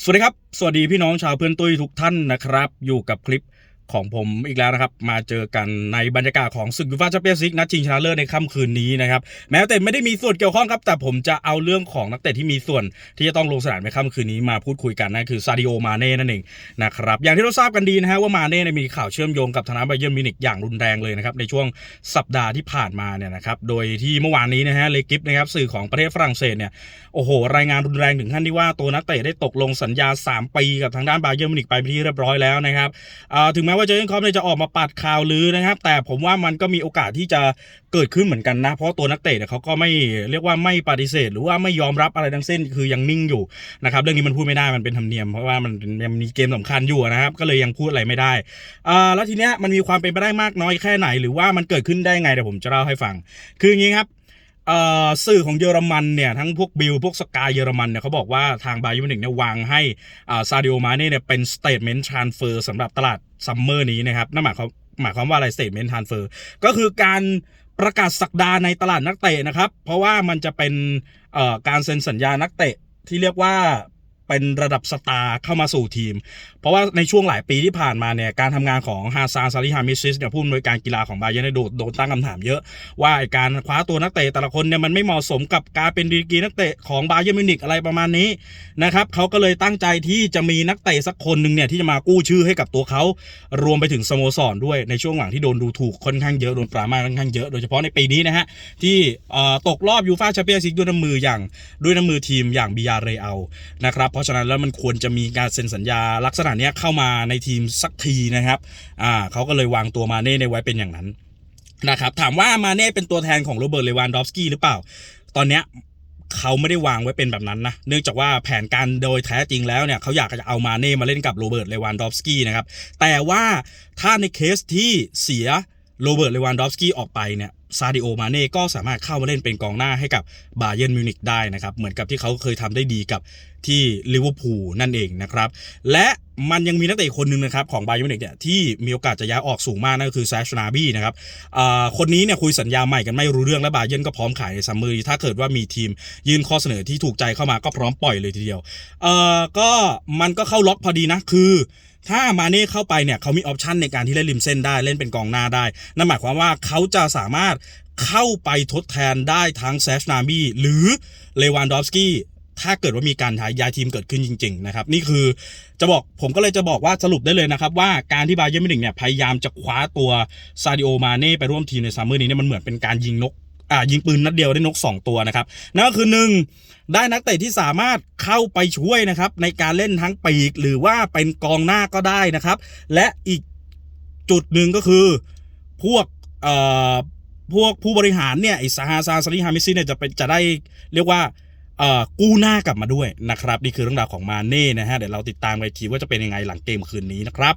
สวัสดีครับ สวัสดีพี่น้องชาวเพื่อนตุ้ยทุกท่านนะครับ อยู่กับคลิป ของผมอีกแล้วนะครับ มาเจอกันในบรรยากาศของศึกยูฟ่าแชมเปี้ยนส์ลีกนัดชิงชนะเลิศในค่ำคืนนี้นะครับ แม้แต่ไม่ได้มีส่วนเกี่ยวข้องครับ แต่ผมจะเอาเรื่องของนักเตะที่มีส่วนที่จะต้องลงสนามในค่ำคืนนี้มาพูดคุยกันนั่นคือซาดิโอมาเน่นั่นเองนะครับอย่างที่เราทราบกันดีนะฮะว่ามาเน่เนี่ยมีข่าวเชื่อมโยงกับธนาบาเยิร์นมิวนิกอย่างรุนแรงเลยนะครับในช่วงสัปดาห์ที่ผ่านมาเนี่ยนะครับโดยที่เมื่อวานนี้นะฮะเลกิฟนะครับสื่อของประเทศฝรั่งเศสเนี่ยโอ้โห รายงานรุนแรงถึงขั้นที่ว่าตัวนักเตะได้ตกลงสัญญา 3 ปีกับทางด้านบาเยิร์นมิวนิกไปเป็นที่เรียบร้อยแล้วนะครับถึงแม้ว่าเจอร์เกนคล็อปเนี่ยจะออกมาปัดข่าวลือนะครับ แต่ผมว่ามันก็มีโอกาสที่จะเกิดขึ้นเหมือนกันนะ เพราะตัวนักเตะเนี่ยเขาก็ไม่เรียกว่าไม่ปฏิเสธ หรือว่าไม่ยอมรับอะไรทั้งสิ้นคือยังนิ่งอยู่นะครับเรื่องนี้มันพูดไม่ได้มันเป็นธรรมเนียมเพราะว่ามันยังมีเกมสำคัญอยู่นะครับก็เลยยังพูดอะไรไม่ได้อ่าแล้วทีเนี้ยมันมีความเป็นไปได้มากน้อยแค่ไหน หรือว่ามันเกิดขึ้นได้ไงเดี๋ยวผมจะเล่าให้ฟัง คืออย่างนี้ครับ สื่อของเยอรมันเนี่ยทั้งพวกบิลพวกสกายเยอรมันเนี่ยเขาบอกว่าทางบาเยิร์นมิวนิกเนี่ยวางให้ซาดิโอมาเน่เนี่ยเป็นสเตทเมนต์ทรานเฟอร์สำหรับตลาดซัมเมอร์นี้นะครับนั่นหมายความหมายความว่าอะไรสเตทเมนต์ทรานเฟอร์ก็คือการประกาศสักดาในตลาดนักเตะนะครับ เพราะว่ามันจะเป็นการเซ็นสัญญานักเตะที่เรียกว่า เป็นระดับสตาร์เข้ามาสู่ทีม เพราะว่าในช่วงหลายปีที่ผ่านมาเนี่ยการทำงานของฮาซานซาลิฮามิซิสเนี่ยผู้อำนวยการกีฬาของบาเยนเนี่ยโดโดนตั้งคำถามเยอะ ว่าการคว้าตัวนักเตะแต่ละคนเนี่ยมันไม่เหมาะสมกับการเป็นดีกรีนักเตะของบาเยิร์นมิวนิกอะไรประมาณนี้นะครับเขาก็เลยตั้งใจที่จะมีนักเตะสักคนหนึ่งเนี่ยที่จะมากู้ชื่อให้กับตัวเขารวมไปถึงสโมสรด้วยในช่วงหลังที่โดนดูถูกค่อนข้างเยอะโดนปรามาค่อนข้างเยอะโดยเฉพาะในปีนี้นะฮะที่ตกรอบยูฟ่าแชมเปี้ยนส์ลีกด้วยน้ำมืออย่างด้วยน้ำมือทีมอย่างบิยาเรอัลนะครับเพราะราะฉะนั้นแล้วมันควรจะมีการเซ็นสัญญาลักษณะนี้เข้ามาในทีมสักทีนะครับอ่าเขาก็เลยวางตัวมาเน่ในไว้เป็นอย่างนั้นนะครับถามว่ามาเน่เป็นตัวแทนของโรเบิร์ตเลวานดอฟสกี้หรือเปล่า ตอนเนี้ยเขาไม่ได้วางไว้เป็นแบบนั้นนะ เนื่องจากว่าแผนการโดยแท้จริงแล้วเนี่ยเขาอยากจะเอามาเน่มาเล่นกับโรเบิร์ตเลวานดอฟสกี้นะครับ แต่ว่าถ้าในเคสที่เสียโรเบิร์ตเลวานดอฟสกี้ออกไปเนี่ย ซาดิโอมาเน่ก็สามารถเข้ามาเล่นเป็นกองหน้าให้กับบาเยิร์นมิวนิกได้นะครับเหมือนกับที่เขาเคยทำได้ดีกับที่ลิเวอร์พูลนั่นเองนะครับและมันยังมีนักเตะคนหนึ่งนะครับของบาเยิร์นมิวนิกเนี่ยที่มีโอกาสจะย้ายออกสูงมากนั่นก็คือแซชนาบี้นะครับคนนี้เนี่ยคุยสัญญาใหม่กันไม่รู้เรื่องและบาเยิร์นก็พร้อมขายในซัมเมอร์ถ้าเกิดว่ามีทีมยื่นข้อเสนอที่ถูกใจเข้ามาก็พร้อมปล่อยเลยทีเดียวเอ่อก็มันก็เข้าล็อกพอดีนะคือ ถ้ามาเน่เข้าไปเนี่ยเขามีออปชันในการที่เล่นริมเส้นได้เล่นเป็นกองหน้าได้ นั่นหมายความว่าเขาจะสามารถเข้าไปทดแทนได้ทั้งแซชนาบีหรือเลวานดอฟสกี้ถ้าเกิดว่ามีการย้ายทีมเกิดขึ้นจริง ๆ นะครับ นี่คือจะบอกผมก็เลยจะบอกว่าสรุปได้เลยนะครับว่าการที่บาเยิร์มิวนิกเนี่ยพยายามจะคว้าตัวซาดิโอมาเน่ไปร่วมทีมในซัมเมอร์นี้เนี่ยมันเหมือนเป็นการยิงนก อ่ายิงปืนนัดเดียวได้นก 2 ตัวนะครับนั่นก็คือหนึ่งได้นักเตะที่สามารถเข้าไปช่วยนะครับในการเล่นทั้งปีกหรือว่าเป็นกองหน้าก็ได้นะครับ และอีกจุดหนึ่งก็คือพวกเอ่อพวกผู้บริหารเนี่ยไอ้ซาฮาซาซาลิฮามิซิเนี่ยจะเป็นจะได้เรียกว่าเอ่อกู้หน้ากลับมาด้วยนะครับ นี่คือเรื่องราวของมาเน่นะฮะเดี๋ยวเราติดตามไปทีว่าจะเป็นยังไงหลังเกมคืนนี้นะครับ